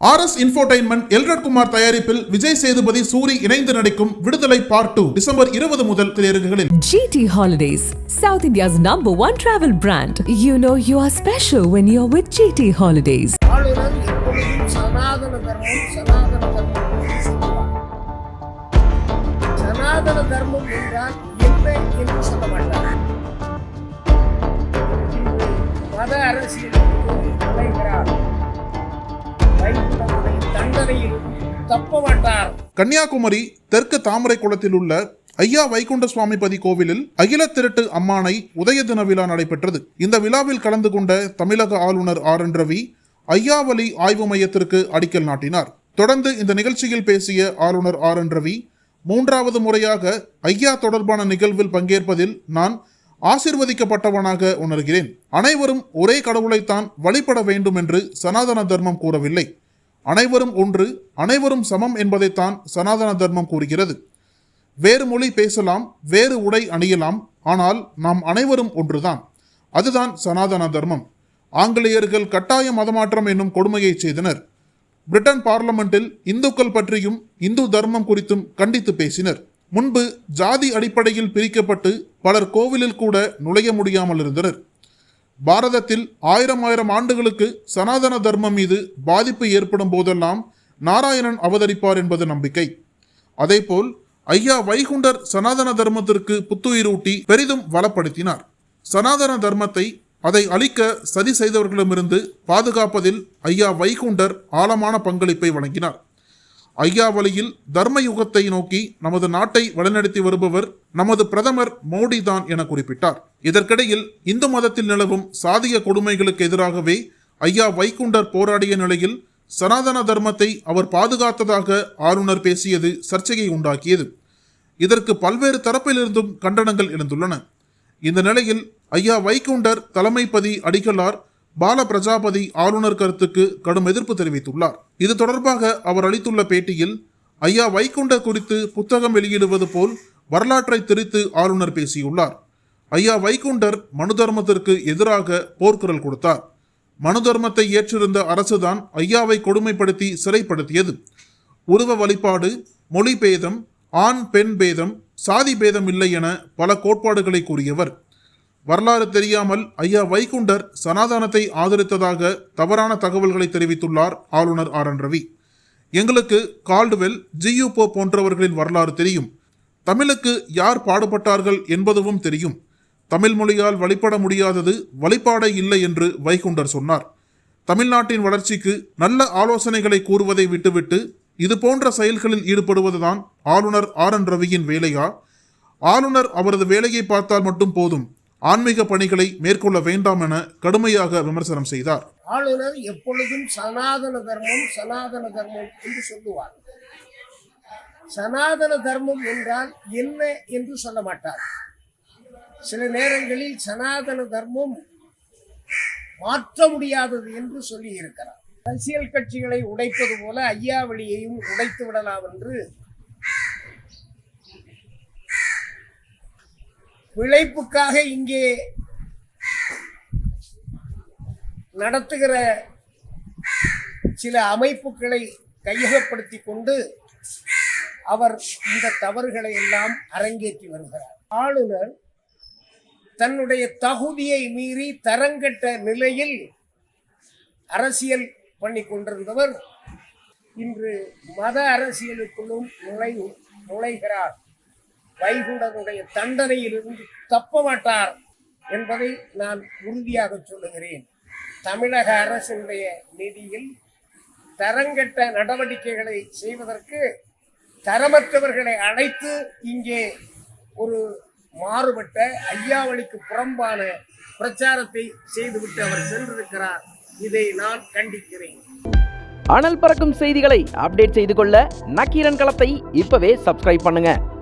R S infotainment Elred Kumar தயாரிப்பில் விஜய் சேதுபதி சூரி இணைந்து நடிக்கும் விடுதலை பார்ட் டூ டிசம்பர் இருபது முதல் திரையரங்குகளில் GT Holidays, South India's number one travel brand. You know you are special when you're with GT Holidays. ஆளுநர் எப்பொழுதும் சனாதன தர்மம் சனாதன தர்மம் என்று சொல்லுவார் சனாதன தர்மம் என்றால் என்ன என்று சொல்ல மாட்டார் மத அரசியலுக்கு நுழைகிறார் வைகுண்டமுடைய தப்ப மாட்டார் கன்னியாகுமரி தெற்கு தாமரை குளத்தில் உள்ள ஐயா வைகுண்ட சுவாமிபதி கோவிலில் அகில திரட்டு அம்மானை உதய தின விழா நடைபெற்றது. இந்த விழாவில் கலந்து கொண்ட தமிழக ஆளுநர் ஆர் என் ரவி ஐயாவலி ஆய்வு மையத்திற்கு அடிக்கல் நாட்டினார். தொடர்ந்து இந்த நிகழ்ச்சியில் பேசிய ஆளுநர் ஆர் என் ரவி மூன்றாவது முறையாக ஐயா தொடர்பான நிகழ்வில் பங்கேற்பதில் நான் ஆசிர்வதிக்கப்பட்டவனாக உணர்கிறேன். அனைவரும் ஒரே கடவுளைத்தான் வழிபட வேண்டும் என்று சனாதன தர்மம் கூறவில்லை. அனைவரும் ஒன்று அனைவரும் சமம் என்பதைத்தான் சனாதன தர்மம் கூறுகிறது. வேறு மொழி பேசலாம் வேறு உடை அணியலாம் ஆனால் நாம் அனைவரும் ஒன்றுதான். அதுதான் சனாதன தர்மம். ஆங்கிலேயர்கள் கட்டாய மதமாற்றம் என்னும் கொடுமையை செய்தனர். பிரிட்டன் பார்லமெண்டில் இந்துக்கள் பற்றியும் இந்து தர்மம் குறித்தும் கண்டித்து பேசினர். முன்பு ஜாதி அடிப்படையில் பிரிக்கப்பட்டு பலர் கோவிலில் கூட நுழைய முடியாமல் இருந்தனர். பாரதத்தில் ஆயிரம் ஆயிரம் ஆண்டுகளுக்கு சனாதன தர்மம் மீது பாதிப்பு ஏற்படும் போதெல்லாம் நாராயணன் அவதரிப்பார் என்பது நம்பிக்கை. அதேபோல் ஐயா வைகுண்டர் சனாதன தர்மத்திற்கு புத்துயிரூட்டி பெரிதும் வளப்படுத்தினார். சனாதன தர்மத்தை அதை அழிக்க சதி செய்தவர்களிடமிருந்து பாதுகாப்பதில் ஐயா வைகுண்டர் ஆழமான பங்களிப்பை வழங்கினார். ஐயா வழியில் தர்ம யுகத்தை நோக்கி நமது நாட்டை வழிநடத்தி வருபவர் நமது பிரதமர் மோடி தான் என குறிப்பிட்டார். இதற்கிடையில் இந்து மதத்தில் நிலவும் சாதிய கொடுமைகளுக்கு எதிராகவே ஐயா வைகுண்டர் போராடிய நிலையில் சனாதன தர்மத்தை அவர் பாதுகாத்ததாக ஆளுநர் பேசியது சர்ச்சையை உண்டாக்கியது. இதற்கு பல்வேறு தரப்பிலிருந்தும் கண்டனங்கள் எழுந்துள்ளன. இந்த நிலையில் ஐயா வைகுண்டர் தலைமைப்பதி அடிகளார் பால பிரஜாபதி ஆளுநர் கருத்துக்கு கடும் எதிர்ப்பு தெரிவித்துள்ளார். இது தொடர்பாக அவர் அளித்துள்ள பேட்டியில் ஐயா வைகுண்டர் குறித்து புத்தகம் வெளியிடுவது போல் வரலாற்றை திரித்து ஆளுநர் பேசியுள்ளார். ஐயா வைகுண்டர் மனு தர்மத்திற்கு எதிராக போர்க்குரல் கொடுத்தார். மனு தர்மத்தை ஏற்றிருந்த அரசுதான் ஐயாவை கொடுமைப்படுத்தி சிறைப்படுத்தியது. உருவ வழிபாடு மொழி பேதம் ஆண் பெண் பேதம் சாதி பேதம் இல்லை என பல கோட்பாடுகளை கூறியவர். வரலாறு தெரியாமல் ஐயா வைகுண்டர் சனாதனத்தை ஆதரித்ததாக தவறான தகவல்களை தெரிவித்துள்ளார் ஆளுநர் ஆர் என் ரவி. எங்களுக்கு கால்டுவெல் ஜியு போ போன்றவர்களின் வரலாறு தெரியும். தமிழுக்கு யார் பாடுபட்டார்கள் என்பதுவும் தெரியும். தமிழ் மொழியால் வழிபட முடியாதது வழிபாடே இல்லை என்று வைகுண்டர் சொன்னார். தமிழ்நாட்டின் வளர்ச்சிக்கு நல்ல ஆலோசனைகளை கூறுவதை விட்டுவிட்டு இது போன்ற செயல்களில் ஈடுபடுவதுதான் ஆளுநர் ஆர் என் ரவியின் வேலையா? ஆளுநர் அவரது வேலையை பார்த்தால் மட்டும் போதும். ஆன்மீக பணிகளை மேற்கொள்ள வேண்டாம் என கடுமையாக விமர்சனம் செய்தார். ஆளுநர் எப்பொழுதும் சனாதன தர்மம் சனாதன தர்மம் என்று சொல்லுவார். சனாதன தர்மம் என்றால் என்ன என்று சொல்ல மாட்டார். சில நேரங்களில் சனாதன தர்மம் மாற்ற முடியாதது என்று சொல்லி இருக்கிறார். அரசியல் கட்சிகளை உடைப்பது போல ஐயாவளியையும் உடைத்து விடலாம் என்று பிழைப்புக்காக இங்கே நடத்துகிற சில அமைப்புகளை கையகப்படுத்தி கொண்டு அவர் இந்த தவறுகளை எல்லாம் அரங்கேற்றி வருகிறார். ஆளுநர் தன்னுடைய தகுதியை மீறி தரங்கட்ட நிலையில் அரசியல் பண்ணி கொண்டிருந்தவர் இன்று மத அரசியலுக்குள்ளும் நுழை நுழைகிறார். வைகுண்டனுடைய தண்டனையிலிருந்து தப்ப மாட்டார் என்பதை நான் உறுதியாக சொல்லுகிறேன். தமிழக அரசினுடைய நிதியில் தரங்கட்ட நடவடிக்கைகளை செய்வதற்கு தரமற்றவர்களை அழைத்து இங்கே ஒரு மாறுபட்ட ஐயாவளிக்கு புறம்பான பிரச்சாரத்தை செய்துவிட்டு அவர் சென்றிருக்கிறார். இதை நான் கண்டிக்கிறேன். அனல் பறக்கும் செய்திகளை அப்டேட் செய்து கொள்ள நக்கீரன் களத்தை இப்பவே சப்ஸ்கிரைப் பண்ணுங்க.